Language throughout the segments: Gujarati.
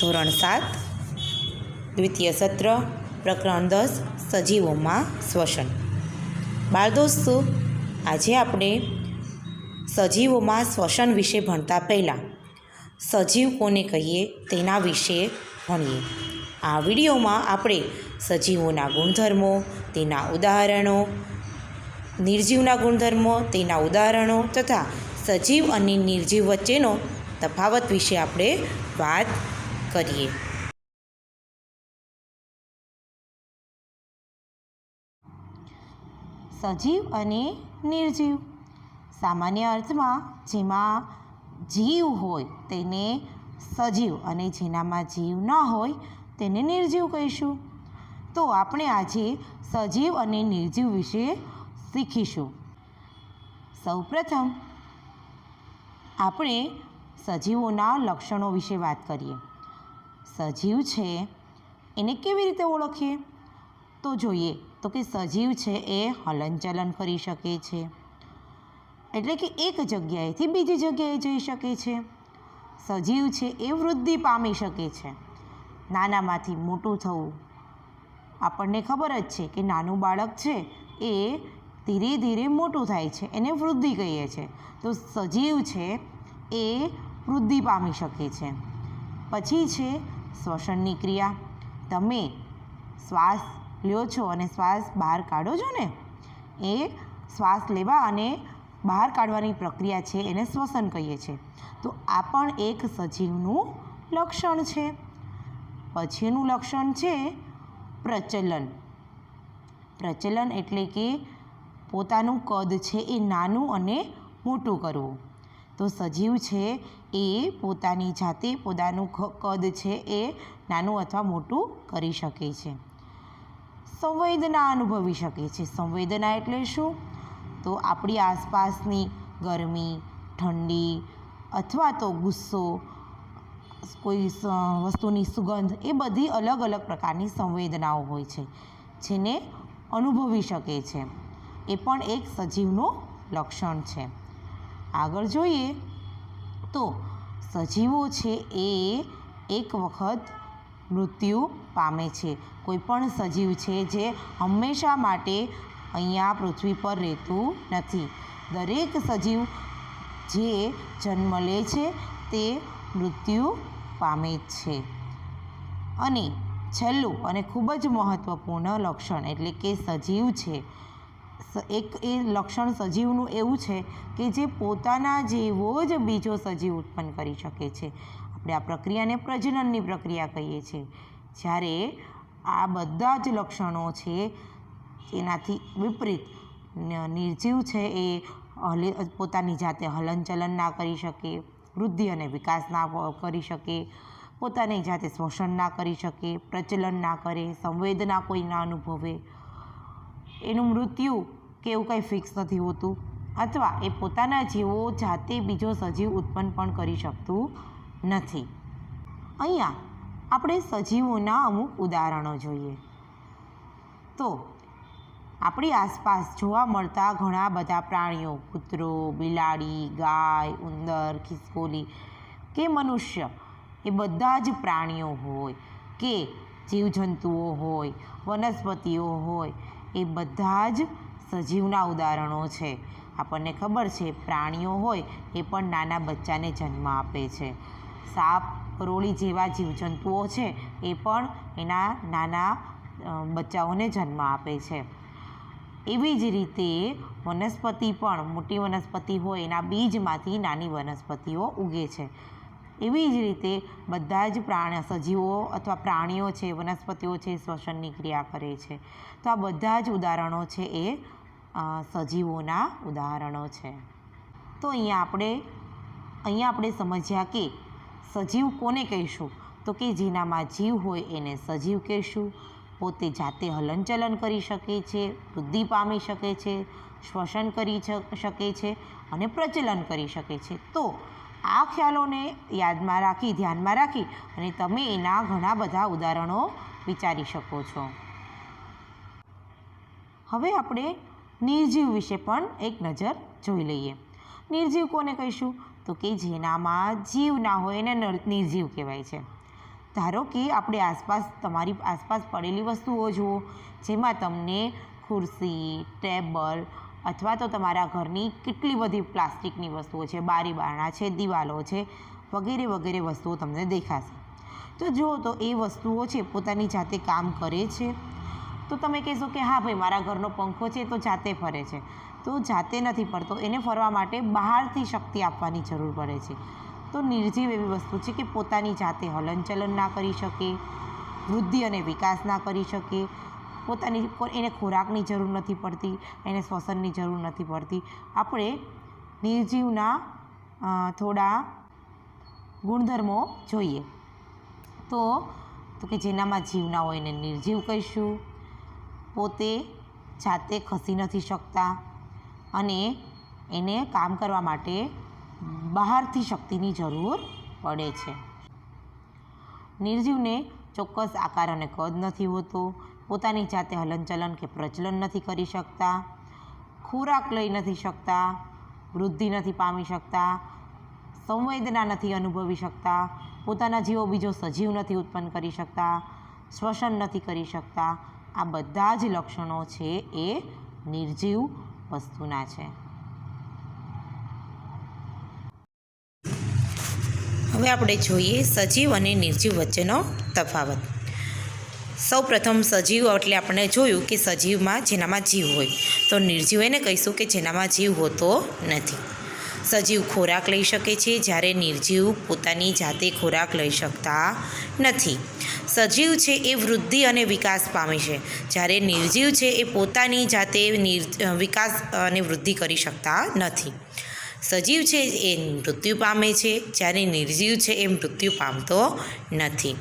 ધોરણ સાત, દ્વિતીય સત્ર, પ્રકરણ દસ, સજીવોમાં શ્વસન. બાળ દોસ્તો આજે આપણે સજીવોમાં શ્વસન વિશે ભણતા પહેલાં, સજીવ કોને કહીએ તેના વિશે ભણીએ. આ વિડીયોમાં આપણે સજીવોના ગુણધર્મો, તેના ઉદાહરણો, નિર્જીવના ગુણધર્મો, તેના ઉદાહરણો તથા સજીવ અને નિર્જીવ વચ્ચેનો તફાવત વિશે આપણે વાત કરીએ. સજીવ અને નિર્જીવ. સામાન્ય અર્થમાં જેમાં જીવ હોય તેને સજીવ અને જેનામાં જીવ ન હોય તેને નિર્જીવ કહીશું. તો આપણે આજે સજીવ અને નિર્જીવ વિશે શીખીશું. સૌપ્રથમ આપણે સજીવોના લક્ષણો વિશે વાત કરીએ. સજીવ છે, એને કેવી રીતે ઓળખીએ? તો જોઈએ, તો કે સજીવ છે એ હલનચલન કરી શકે છે, એટલે કે એક જગ્યાએથી બીજી જગ્યાએ જઈ શકે છે. સજીવ છે એ વૃદ્ધિ પામી શકે છે. નાનામાંથી મોટું થવું, આપણને ખબર જ છે કે નાનું બાળક છે એ ધીરે ધીરે મોટું થાય છે, એને વૃદ્ધિ કહીએ છીએ તો સજીવ છે એ વૃદ્ધિ પામી શકે છે. પછી છે શ્વસનની ક્રિયા. તમે શ્વાસ લ્યો છો અને શ્વાસ બહાર કાઢો છો ને? એ શ્વાસ લેવા અને બહાર કાઢવાની પ્રક્રિયા છે, એને શ્વસન કહીએ છીએ તો આ પણ એક સજીવનું લક્ષણ છે. પછીનું લક્ષણ છે પ્રચલન. પ્રચલન એટલે કે પોતાનું કદ છે એ નાનું અને મોટું કરવું. તો સજીવ છે એ પોતાની જાતે પોતાનું કદ છે એ નાનું અથવા મોટું કરી શકે છે. સંવેદના અનુભવી શકે છે. સંવેદના એટલે શું? તો આપણી આસપાસની ગરમી, ઠંડી અથવા તો ગુસ્સો, કોઈ વસ્તુની સુગંધ એ બધી અલગ અલગ પ્રકારની સંવેદનાઓ હોય છે, જેને અનુભવી શકે છે. એ પણ એક સજીવનું લક્ષણ છે. આગળ જોઈએ તો સજીવો છે એ એક વખત મૃત્યુ પામે છે. કોઈ પણ સજીવ છે જે હંમેશા માટે અહીંયા પૃથ્વી પર રહેતું નથી. દરેક સજીવ જે જન્મ લે છે તે મૃત્યુ પામે છે. અને છેલ્લું અને ખૂબ જ મહત્ત્વપૂર્ણ લક્ષણ એટલે કે સજીવ છે. એક એ લક્ષણ સજીવનું એવું છે કે જે પોતાના જેવો જ બીજો સજીવ ઉત્પન્ન કરી શકે છે. આપણે આ પ્રક્રિયાને પ્રજનનની પ્રક્રિયા કહીએ છીએ. જ્યારે આ બધા જ લક્ષણો છે, એનાથી વિપરીત નિર્જીવ છે એ હલે, પોતાની જાતે હલનચલન ના કરી શકે, વૃદ્ધિ અને વિકાસ ના કરી શકે, પોતાની જાતે શોષણ ના કરી શકે, પ્રચલન ના કરે, સંવેદના કોઈ ના અનુભવે એનું મૃત્યુ કે એવું કંઈ ફિક્સ નથી હોતું. અથવા એ પોતાના જેવો જાતે બીજો સજીવ ઉત્પન્ન પણ કરી શકતું નથી. અહીંયા આપણે સજીવોના અમુક ઉદાહરણો જોઈએ. તો આપણી આસપાસ જોવા મળતા ઘણા બધા પ્રાણીઓ, કૂતરો, બિલાડી, ગાય, ઉંદર, ખિસકોલી કે મનુષ્ય, એ બધા જ પ્રાણીઓ હોય કે જીવજંતુઓ હોય, વનસ્પતિઓ હોય. એ બધા જ સજીવના ઉદાહરણો છે. આપણને ખબર છે, પ્રાણીઓ હોય એ પણ નાના બચ્ચાને જન્મ આપે છે. સાપ, રોળી જેવા જીવજંતુઓ છે એ પણ એના નાના બચ્ચાઓને જન્મ આપે છે. એવી જ રીતે વનસ્પતિ પણ, મોટી વનસ્પતિ હોય એના બીજમાંથી નાની વનસ્પતિઓ ઉગે છે. એવી જ રીતે બધા જ પ્રાણ સજીવો અથવા પ્રાણીઓ છે, વનસ્પતિઓ છે, શ્વસનની ક્રિયા કરે છે. તો આ બધા જ ઉદાહરણો છે એ સજીવોના ઉદાહરણો છે. તો અહીંયા આપણે અહીંયા આપણે સમજ્યા કે સજીવ કોને કહીશું? તો કે જેનામાં જીવ હોય એને સજીવ કહીશું. પોતે જાતે હલનચલન કરી શકે છે, વૃદ્ધિ પામી શકે છે, શ્વસન કરી શકે છે અને પ્રચલન કરી શકે છે. તો આ ખ્યાલોને યાદમાં રાખી, ધ્યાનમાં રાખી અને તમે એના ઘણા બધા ઉદાહરણો વિચારી શકો છો. હવે આપણે નિર્જીવ વિશે પણ એક નજર જોઈ લઈએ. નિર્જીવ કોને કહીશું? તો કે જેનામાં જીવ ના હોય એને નર- નિર્જીવ કહેવાય છે. ધારો કે આપણે આસપાસ, તમારી આસપાસ પડેલી વસ્તુઓ જુઓ, જેમાં તમને ખુરશી, ટેબલ અથવા તો તમારા ઘરની કેટલી બધી પ્લાસ્ટિકની વસ્તુઓ છે બારી બારણા છે, દિવાલો છે, વગેરે વગેરે વસ્તુઓ તમને દેખાશે. તો જુઓ તો એ વસ્તુઓ છે પોતાની જાતે કામ કરે છે. તો તમે કહેશો કે હા ભાઈ, મારા ઘરનો પંખો છે તો જાતે ફરે છે. તો જાતે નથી ફરતો, એને ફરવા માટે બહારથી શક્તિ આપવાની જરૂર પડે છે. તો નિર્જીવ એવી વસ્તુ છે કે પોતાની જાતે હલનચલન ના કરી શકે વૃદ્ધિ અને વિકાસ ના કરી શકે પોતાની એને ખોરાકની જરૂર નથી પડતી, એને શ્વસનની જરૂર નથી પડતી. આપણે નિર્જીવના થોડા ગુણધર્મો જોઈએ. તો તો કે જેનામાં જીવના હોય એને નિર્જીવ કહીશું. પોતે જાતે ખસી નથી શકતા અને એને કામ કરવા માટે બહારથી શક્તિની જરૂર પડે છે. નિર્જીવને ચોક્કસ આકાર અને કદ નથી હોતો. પોતાની જાતે હલનચલન કે પ્રચલન નથી કરી શકતા, ખોરાક લઈ નથી શકતા, વૃદ્ધિ નથી પામી શકતા, સંવેદના નથી અનુભવી શકતા, પોતાના જીવો બીજો સજીવ નથી ઉત્પન્ન કરી શકતા, શ્વસન નથી કરી શકતા. આ બધા જ લક્ષણો છે એ નિર્જીવ વસ્તુના છે. હવે આપણે જોઈએ સજીવ અને નિર્જીવ વચ્ચેનો તફાવત. સૌ પ્રથમ સજીવ, એટલે આપણે જોયું કે સજીવમાં જેનામાં જીવ હોય. તો નિર્જીવ એને કહીશું કે જેનામાં જીવ હોતો નથી. સજીવ ખોરાક લઈ શકે છે જ્યારે નિર્જીવ પોતાની જાતે ખોરાક લઈ શકતા નથી. સજીવ છે એ વૃદ્ધિ અને વિકાસ પામે છે. જ્યારે નિર્જીવ છે એ પોતાની જાતે વિકાસ અને વૃદ્ધિ કરી શકતા નથી. સજીવ છે એ મૃત્યુ પામે છે જ્યારે નિર્જીવ છે એ મૃત્યુ પામતો નથી.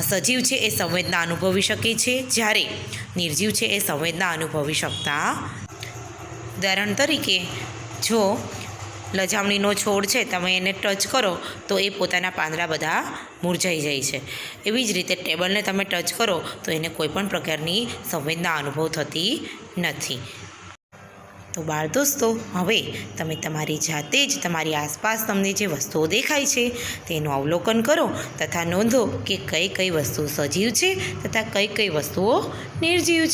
સજીવ છે એ સંવેદના અનુભવી શકે છે. જ્યારે નિર્જીવ છે એ સંવેદના અનુભવી શકતા ઉદાહરણ તરીકે, જો લજામણીનો છોડ છે, તમે એને ટચ કરો, તો એ પોતાના પાંદડા બધા મુરઝાઈ જાય છે. એવી જ રીતે ટેબલને તમે ટચ કરો, તો એને કોઈપણ પ્રકારની સંવેદના અનુભવ થતી નથી. તો બાળ દોસ્તો, હવે તમે તમારી જાતે જ તમારી આસપાસ તમને જે વસ્તુઓ દેખાય છે તેનું અવલોકન કરો તથા નોંધો કે કઈ કઈ વસ્તુ સજીવ છે તથા કઈ કઈ વસ્તુઓ નિર્જીવ છે.